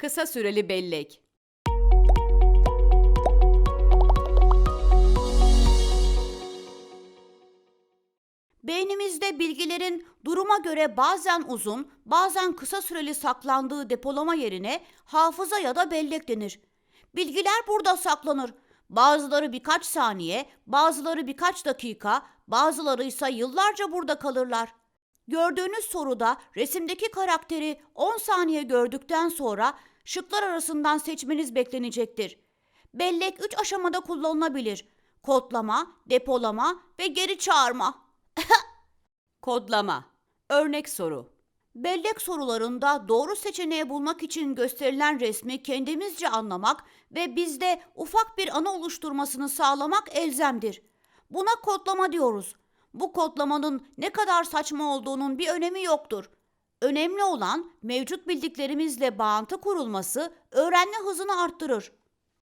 Kısa süreli bellek. Beynimizde bilgilerin duruma göre bazen uzun, bazen kısa süreli saklandığı depolama yerine hafıza ya da bellek denir. Bilgiler burada saklanır. Bazıları birkaç saniye, bazıları birkaç dakika, bazıları ise yıllarca burada kalırlar. Gördüğünüz soruda resimdeki karakteri 10 saniye gördükten sonra şıklar arasından seçmeniz beklenecektir. Bellek 3 aşamada kullanılabilir. Kodlama, depolama ve geri çağırma. Kodlama. Örnek soru. Bellek sorularında doğru seçeneği bulmak için gösterilen resmi kendimizce anlamak ve bizde ufak bir ana oluşturmasını sağlamak elzemdir. Buna kodlama diyoruz. Bu kodlamanın ne kadar saçma olduğunun bir önemi yoktur. Önemli olan mevcut bildiklerimizle bağıntı kurulması öğrenme hızını arttırır.